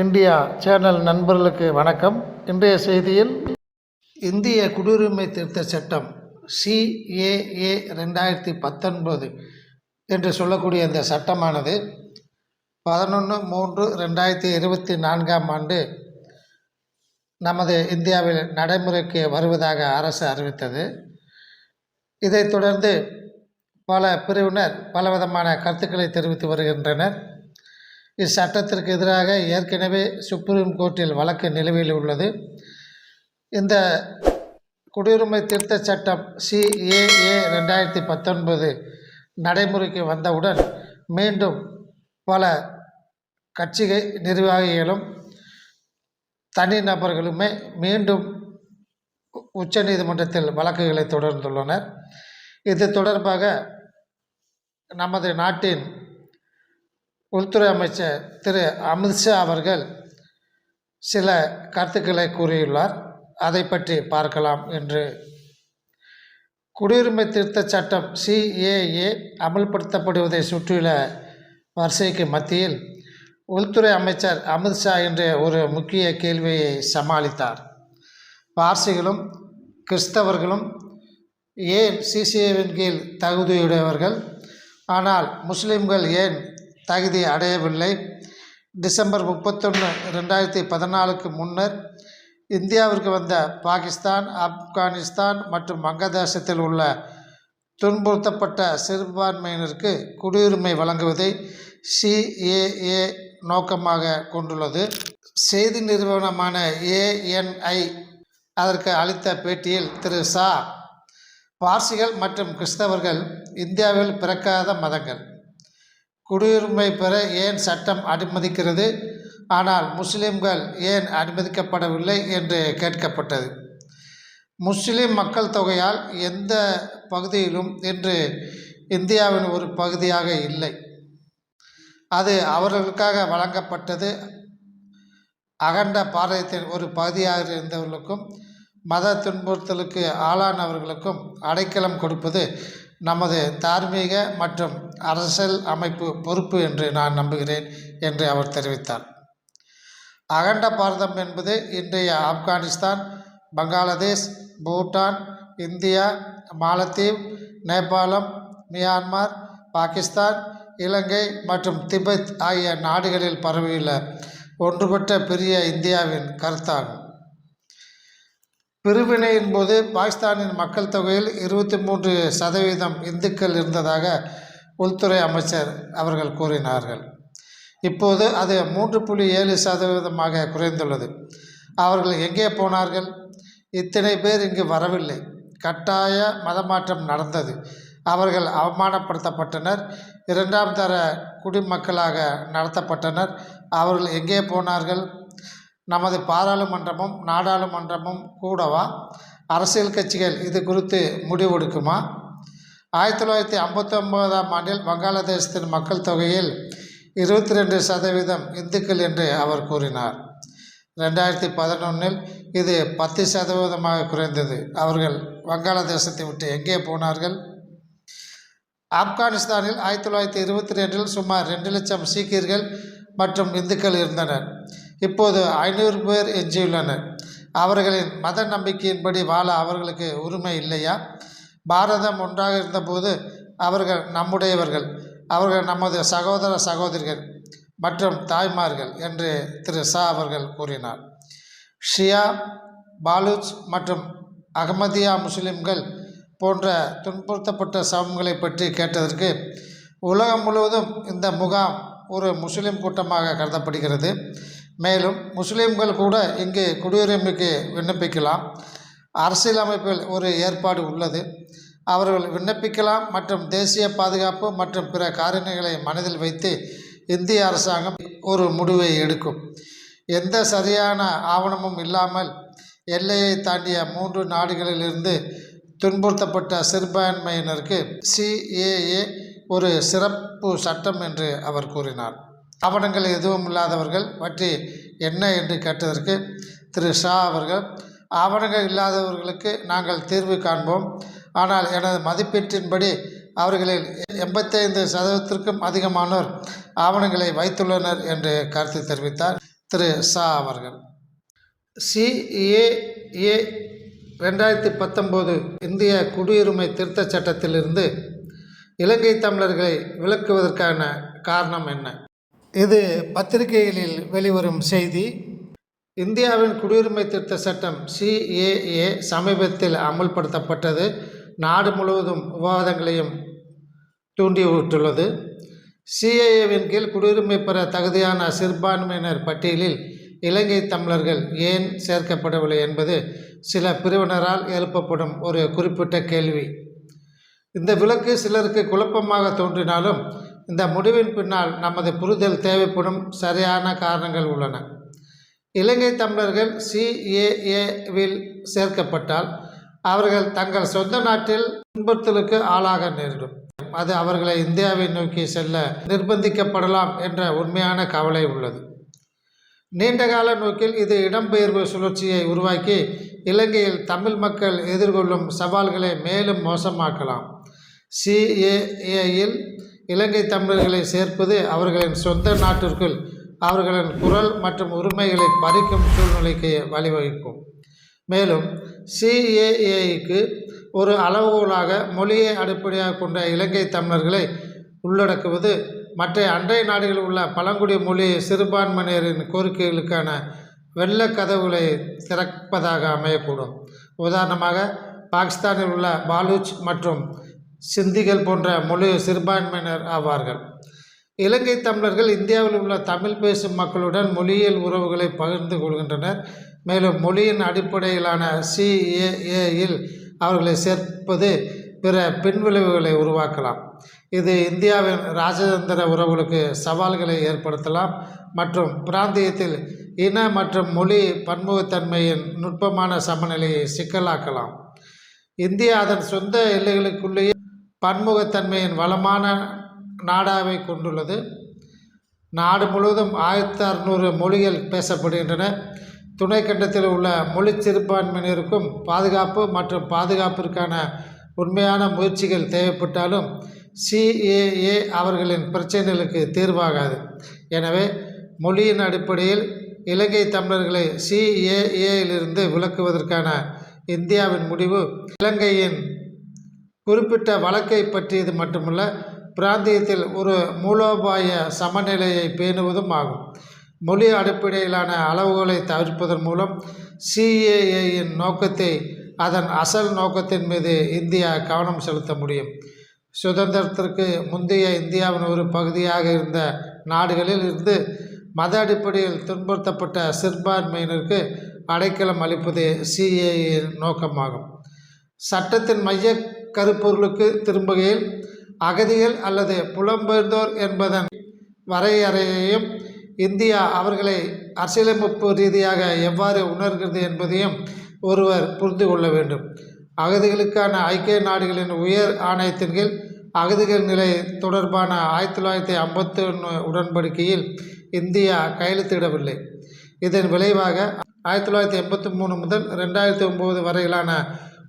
India channel நண்பர்களுக்கு வணக்கம். இன்றைய செய்தியில் இந்திய குடியுரிமை திருத்த சட்டம் சிஏஏ ரெண்டாயிரத்தி பத்தொன்பது என்று சொல்லக்கூடிய இந்த சட்டமானது பதினொன்று மூன்று ரெண்டாயிரத்தி இருபத்தி நான்காம் ஆண்டு நமது இந்தியாவில் நடைமுறைக்கு வருவதாக அரசு அறிவித்தது. இதைத் தொடர்ந்து பல பிரிவினர் பலவிதமான கருத்துக்களை தெரிவித்து வருகின்றனர். இச்சட்டத்திற்கு எதிராக ஏற்கனவே சுப்ரீம் கோர்ட்டில் வழக்கு நிலுவையில் உள்ளது. இந்த குடியுரிமை திருத்த சட்டம் சிஏஏ ரெண்டாயிரத்தி பத்தொன்பது நடைமுறைக்கு வந்தவுடன் மீண்டும் பல கட்சிகை நிர்வாகிகளும் தனிநபர்களுமே மீண்டும் உச்ச நீதிமன்றத்தில் வழக்குகளை தொடர்ந்துள்ளனர். இது தொடர்பாக நமது நாட்டின் உள்துறை அமைச்சர் திரு. அமித்ஷா அவர்கள் சில கருத்துக்களை கூறியுள்ளார். அதை பற்றி பார்க்கலாம் என்று. குடியுரிமை திருத்தச் சட்டம் சிஏஏ அமல்படுத்தப்படுவதை சுற்றியுள்ள வரிசைக்கு மத்தியில் உள்துறை அமைச்சர் அமித்ஷா என்ற ஒரு முக்கிய கேள்வியை சமாளித்தார். பார்சிகளும் கிறிஸ்தவர்களும் ஏன் சிசிஏவின் கீழ் தகுதியுடையவர்கள்? ஆனால் முஸ்லிம்கள் ஏன் தகுதி அடையவில்லை. டிசம்பர் முப்பத்தொன்று ரெண்டாயிரத்தி பதினாலுக்கு முன்னர் இந்தியாவிற்கு வந்த பாகிஸ்தான் ஆப்கானிஸ்தான் மற்றும் வங்கதேசத்தில் உள்ள துன்புறுத்தப்பட்ட சிறுபான்மையினருக்கு குடியுரிமை வழங்குவதை சிஏஏ நோக்கமாக கொண்டுள்ளது. செய்தி நிறுவனமான ஏஎன்ஐ அதற்கு அளித்த பேட்டியில் திரு. சா. பார்சிகள் மற்றும் கிறிஸ்தவர்கள் இந்தியாவில் பிறக்காத மதங்கள். குடியுரிமை பெற ஏன் சட்டம் அனுமதிக்கிறது? ஆனால் முஸ்லிம்கள் ஏன் அனுமதிக்கப்படவில்லை என்று கேட்கப்பட்டது. முஸ்லிம் மக்கள் தொகையால் எந்த பகுதியிலும் இன்று இந்தியாவின் ஒரு பகுதியாக இல்லை. அது அவர்களுக்காக வழங்கப்பட்டது. அகண்ட பாரதத்தின் ஒரு பகுதியாக இருந்தவர்களுக்கும் மத துன்புறுத்தலுக்கு ஆளானவர்களுக்கும் அடைக்கலம் கொடுப்பது நமது தார்மீக மற்றும் அரசியல் அமைப்பு பொறுப்பு என்று நான் நம்புகிறேன் என்று அவர் தெரிவித்தார். அகண்ட பாரதம் என்பது இன்றைய ஆப்கானிஸ்தான் பங்களாதேஷ் பூட்டான் இந்தியா மாலத்தீவ் நேபாளம் மியான்மர் பாகிஸ்தான் இலங்கை மற்றும் திபெத் ஆகிய நாடுகளில் பரவியுள்ள ஒன்றுபட்ட பெரிய இந்தியாவின் கருத்தாகும். பிரிவினையின் போது பாகிஸ்தானின் மக்கள் தொகையில் இருபத்தி மூன்று சதவீதம் இந்துக்கள் இருந்ததாக உள்துறை அமைச்சர் அவர்கள் கூறினார்கள். இப்போது அது மூன்று புள்ளி ஏழு சதவீதமாக குறைந்துள்ளது. அவர்கள் எங்கே போனார்கள்? இத்தனை பேர் இங்கு வரவில்லை. கட்டாய மதமாற்றம் நடந்தது. அவர்கள் அவமானப்படுத்தப்பட்டனர். இரண்டாம் தர குடிமக்களாக நடத்தப்பட்டனர். அவர்கள் எங்கே போனார்கள்? நமது பாராளுமன்றமும் நாடாளுமன்றமும் கூடவா? அரசியல் கட்சிகள் இது குறித்து முடிவெடுக்குமா? ஆயிரத்தி தொள்ளாயிரத்தி ஐம்பத்தி ஒன்பதாம் ஆண்டில் வங்காளதேசத்தின் மக்கள் தொகையில் இருபத்தி ரெண்டு சதவீதம் இந்துக்கள் என்று அவர் கூறினார். ரெண்டாயிரத்தி பதினொன்றில் இது பத்து சதவீதமாக குறைந்தது. அவர்கள் வங்காளதேசத்தை விட்டு எங்கே போனார்கள்? ஆப்கானிஸ்தானில் ஆயிரத்தி தொள்ளாயிரத்தி இருபத்தி ரெண்டில் சுமார் ரெண்டு லட்சம் சீக்கியர்கள் மற்றும் இந்துக்கள் இருந்தனர். இப்போது ஐநூறு பேர் எஞ்சியுள்ளனர். அவர்களின் மத நம்பிக்கையின்படி வாழ அவர்களுக்கு உரிமை இல்லையா? பாரதம் ஒன்றாக இருந்தபோது அவர்கள் நம்முடையவர்கள் அவர்கள் நமது சகோதர சகோதரிகள் மற்றும் தாய்மார்கள் என்று திரு ஷா அவர்கள் கூறினார். ஷியா பாலூச் மற்றும் அகமதியா முஸ்லிம்கள் போன்ற துன்புறுத்தப்பட்ட சமூகங்களை பற்றி கேட்டதற்கு உலகம் முழுவதும் இந்த முகாம் ஒரு முஸ்லிம் கூட்டமாக கருதப்படுகிறது. மேலும் முஸ்லீம்கள் கூட இங்கு குடியுரிமைக்கு விண்ணப்பிக்கலாம். அரசியலமைப்பில் ஒரு ஏற்பாடு உள்ளது. அவர்கள் விண்ணப்பிக்கலாம் மற்றும் தேசிய பாதுகாப்பு மற்றும் பிற காரணிகளை மனதில் வைத்து இந்திய அரசாங்கம் ஒரு முடிவை எடுக்கும். எந்த சரியான ஆவணமும் இல்லாமல் எல்லையை தாண்டிய மூன்று நாடுகளிலிருந்து துன்புறுத்தப்பட்ட சிறுபான்மையினருக்கு சிஏஏ ஒரு சிறப்பு சட்டம் என்று அவர் கூறினார். ஆவணங்கள் எதுவும் இல்லாதவர்கள் பற்றி என்ன என்று கேட்டதற்கு திரு ஷா அவர்கள் ஆவணங்கள் இல்லாதவர்களுக்கு நாங்கள் தீர்வு காண்போம். ஆனால் எனது மதிப்பீட்டின்படி அவர்களில் எண்பத்தைந்து சதவீதத்திற்கும் அதிகமானோர் ஆவணங்களை வைத்துள்ளனர் என்று கருத்து தெரிவித்தார் திரு ஷா அவர்கள். சிஏஏ ரெண்டாயிரத்தி பத்தொம்போது இந்திய குடியுரிமை திருத்தச் சட்டத்திலிருந்து இலங்கை தமிழர்களை விலக்குவதற்கான காரணம் என்ன? இது பத்திரிகைகளில் வெளிவரும் செய்தி. இந்தியாவின் குடியுரிமை திருத்த சட்டம் சிஏஏ சமீபத்தில் அமுல்படுத்தப்பட்டது. நாடு முழுவதும் விவாதங்களையும் தூண்டிவிட்டுள்ளது. சிஏஏவின் கீழ் குடியுரிமை பெற தகுதியான சிறுபான்மையினர் பட்டியலில் இலங்கை தமிழர்கள் ஏன் சேர்க்கப்படவில்லை என்பது சில பிரிவினரால் எழுப்பப்படும் ஒரு குறிப்பிட்ட கேள்வி. இந்த விலக்கு சிலருக்கு குழப்பமாக தோன்றினாலும் இந்த முடிவின் பின்னால் நமது புரிதல் தேவைப்படும் சரியான காரணங்கள் உள்ளன. இலங்கை தமிழர்கள் சிஏஏவில் சேர்க்கப்பட்டால் அவர்கள் தங்கள் சொந்த நாட்டில் துன்புறுத்தலுக்கு ஆளாக நேரிடும். அது அவர்களை இந்தியாவை நோக்கி செல்ல நிர்பந்திக்கப்படலாம் என்ற உண்மையான கவலை உள்ளது. நீண்டகால நோக்கில் இது இடம்பெயர்வு சுழற்சியை உருவாக்கி இலங்கையில் தமிழ் மக்கள் எதிர்கொள்ளும் சவால்களை மேலும் மோசமாக்கலாம். சிஏஏயில் இலங்கை தமிழர்களை சேர்ப்பது அவர்களின் சொந்த நாட்டிற்குள் அவர்களின் குரல் மற்றும் உரிமைகளை பறிக்கும் சூழ்நிலைக்கு வழிவகுக்கும். மேலும் சிஏஏக்கு ஒரு அளவுகோலாக மொழியை அடிப்படையாக கொண்ட இலங்கை தமிழர்களை உள்ளடக்குவது மற்ற அண்டை நாடுகளில் உள்ள பழங்குடி மொழி சிறுபான்மையினரின் கோரிக்கைகளுக்கான வெள்ள கதவுகளை திறப்பதாக அமையக்கூடும். உதாரணமாக பாகிஸ்தானில் உள்ள பாலூச் மற்றும் சிந்திகள் போன்ற மொழி சிறுபான்மையினர் ஆவார்கள். இலங்கை தமிழர்கள் இந்தியாவில் உள்ள தமிழ் பேசும் மக்களுடன் மொழியியல் உறவுகளை பகிர்ந்து கொள்கின்றனர். மேலும் மொழியின் அடிப்படையிலான சிஏஏயில் அவர்களை சேர்ப்பது பிற பின்விளைவுகளை உருவாக்கலாம். இது இந்தியாவின் ராஜதந்திர உறவுகளுக்கு சவால்களை ஏற்படுத்தலாம். மற்றும் பிராந்தியத்தில் இன மற்றும் மொழி பன்முகத்தன்மையின் நுட்பமான சமநிலையை சிக்கலாக்கலாம். இந்தியா அதன் சொந்த எல்லைகளுக்குள்ளேயே பன்முகத்தன்மையின் வளமான நாடாவை கொண்டுள்ளது. நாடு முழுவதும் ஆயிரத்தி அறநூறு மொழிகள் பேசப்படுகின்றன. துணைக்கண்டத்தில் உள்ள மொழி சிறுபான்மையினருக்கும் பாதுகாப்பு மற்றும் பாதுகாப்பிற்கான உண்மையான முயற்சிகள் தேவைப்பட்டாலும் சிஏஏ அவர்களின் பிரச்சனைகளுக்கு தீர்வாகாது. எனவே மொழியின் அடிப்படையில் இலங்கை தமிழர்களை சிஏஏயிலிருந்து விலக்குவதற்கான இந்தியாவின் முடிவு இலங்கையின் குறிப்பிட்ட வழக்கை பற்றியது மட்டுமல்ல பிராந்தியத்தில் ஒரு மூலோபாய சமநிலையை பேணுவதும் ஆகும். மொழி அடிப்படையிலான அளவுகளை தவிர்ப்பதன் மூலம் சிஏஏயின் நோக்கத்தை அதன் அசல் நோக்கத்தின் மீது இந்தியா கவனம் செலுத்த முடியும். சுதந்திரத்திற்கு முந்தைய இந்தியாவின் ஒரு பகுதியாக இருந்த நாடுகளில் இருந்து மத அடிப்படையில் துன்புறுத்தப்பட்ட சிறுபான்மையினருக்கு அடைக்கலம் அளிப்பது சிஏஏ நோக்கமாகும். சட்டத்தின் மைய கருப்பொருளுக்கு திரும்புகையில் அகதிகள் அல்லது புலம்பெயர்ந்தோர் என்பதன் வரையறையையும் இந்தியா அவர்களை அரசியலமைப்பு ரீதியாக எவ்வாறு உணர்கிறது என்பதையும் ஒருவர் புரிந்து கொள்ள வேண்டும். அகதிகளுக்கான ஐக்கிய நாடுகளின் உயர் ஆணையத்தின் கீழ் அகதிகள் நிலை தொடர்பான ஆயிரத்தி தொள்ளாயிரத்தி ஐம்பத்தி ஒன்று உடன்படிக்கையில் இந்தியா கையெழுத்திடவில்லை. இதன் விளைவாக ஆயிரத்தி தொள்ளாயிரத்தி எண்பத்தி மூணு முதல் ரெண்டாயிரத்தி ஒம்பது வரையிலான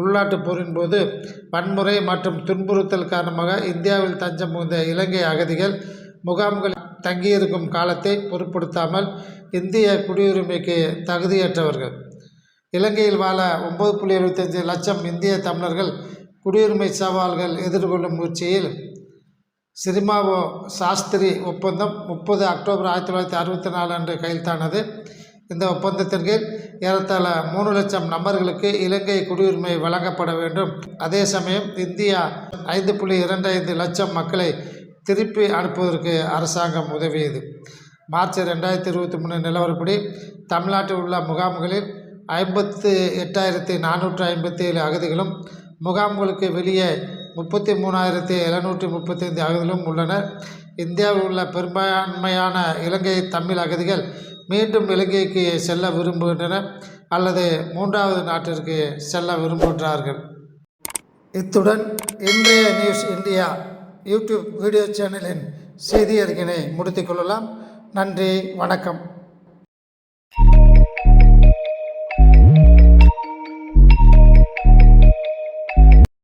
உள்நாட்டுப் போரின் போது வன்முறை மற்றும் துன்புறுத்தல் காரணமாக இந்தியாவில் தஞ்சம் புகுந்த இலங்கை அகதிகள் முகாம்கள் தங்கியிருக்கும் காலத்தை பொருட்படுத்தாமல் இந்திய குடியுரிமைக்கு தகுதியற்றவர்கள். இலங்கையில் வாழ ஒம்பது புள்ளி எழுபத்தஞ்சு லட்சம் இந்திய தமிழர்கள் குடியுரிமை சவால்கள் எதிர்கொள்ளும் முயற்சியில் சிரிமாவோ சாஸ்திரி ஒப்பந்தம் முப்பது அக்டோபர் ஆயிரத்தி தொள்ளாயிரத்தி அறுபத்தி நாலு அன்று கையெழுத்தானது. இந்த ஒப்பந்தத்தின் கீழ் ஏறத்தாழ மூணு லட்சம் நபர்களுக்கு இலங்கை குடியுரிமை வழங்கப்பட வேண்டும். அதே சமயம் இந்தியா ஐந்து புள்ளி இரண்டு ஐந்து லட்சம் மக்களை திருப்பி அனுப்புவதற்கு அரசாங்கம் உதவியது. மார்ச் ரெண்டாயிரத்தி இருபத்தி மூணு நிலவரப்படி தமிழ்நாட்டில் உள்ள முகாம்களில் ஐம்பத்து எட்டாயிரத்தி நானூற்று ஐம்பத்தி ஏழு அகதிகளும் முகாம்களுக்கு வெளியே முப்பத்தி மூணாயிரத்தி எழுநூற்றி முப்பத்தைந்து அகதிகளும் உள்ளனர். இந்தியாவில் உள்ள பெரும்பான்மையான இலங்கை தமிழ் அகதிகள் மீண்டும் இலங்கைக்கு செல்ல விரும்புகின்றனர் அல்லது மூன்றாவது நாட்டிற்கு செல்ல விரும்புகின்றார்கள். இத்துடன் இன்றைய நியூஸ் இந்தியா யூடியூப் வீடியோ சேனலின் செய்தி முடித்துக் கொள்ளலாம். நன்றி வணக்கம்.